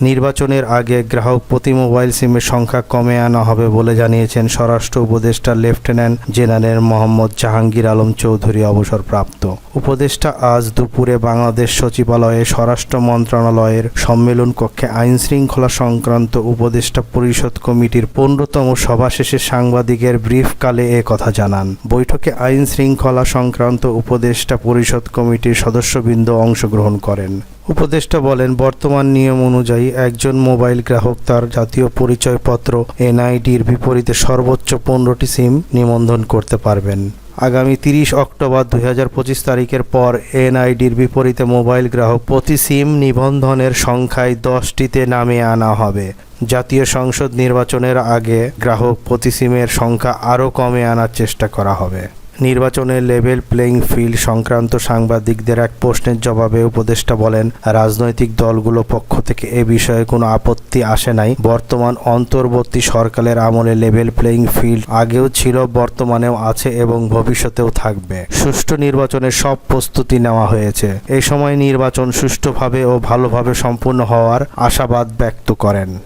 নির্বাচনের আগে গ্রাহক প্রতি মোবাইল সিমের সংখ্যা কমে আনা হবে বলে জানিয়েছেন স্বরাষ্ট্র উপদেষ্টা লেফটেন্যান্ট জেনারেল মোহাম্মদ জাহাঙ্গীর আলম চৌধুরী অবসরপ্রাপ্ত। উপদেষ্টা আজ দুপুরে বাংলাদেশ সচিবালয়ে স্বরাষ্ট্র মন্ত্রণালয়ের সম্মেলন কক্ষে আইন শৃঙ্খলা সংক্রান্ত উপদেষ্টা পরিষদ কমিটির পনেরোতম সভা শেষে সাংবাদিকের ব্রিফকালে এ কথা জানান। বৈঠকে আইন শৃঙ্খলা সংক্রান্ত উপদেষ্টা পরিষদ কমিটির সদস্যবৃন্দ অংশগ্রহণ করেন। উপদেষ্টা বলেন, বর্তমান নিয়ম অনুযায়ী একজন মোবাইল গ্রাহক তার জাতীয় পরিচয়পত্র, এনআইডির বিপরীতে সর্বোচ্চ পনেরোটি সিম নিবন্ধন করতে পারবেন। আগামী তিরিশ অক্টোবর দুই হাজার পঁচিশ তারিখের পর এনআইডির বিপরীতে মোবাইল গ্রাহক প্রতি সিম নিবন্ধনের সংখ্যায় দশটিতে নামিয়ে আনা হবে। জাতীয় সংসদ নির্বাচনের আগে গ্রাহক প্রতি সিমের সংখ্যা আরও কমে আনার চেষ্টা করা হবে। নির্বাচনের লেভেল প্লেইং ফিল্ড সংক্রান্ত সাংবাদিকদের এক প্রশ্নের জবাবে উপদেষ্টা বলেন, রাজনৈতিক দলগুলো পক্ষ থেকে এ বিষয়ে কোনো আপত্তি আসে নাই। বর্তমান অন্তর্বর্তী সরকারের আমলে লেভেল প্লেইং ফিল্ড আগেও ছিল, বর্তমানেও আছে এবং ভবিষ্যতেও থাকবে। সুষ্ঠু নির্বাচনের সব প্রস্তুতি নেওয়া হয়েছে। এই সময় নির্বাচন সুষ্ঠুভাবে ও ভালোভাবে সম্পূর্ণ হওয়ার আশাবাদ ব্যক্ত করেন।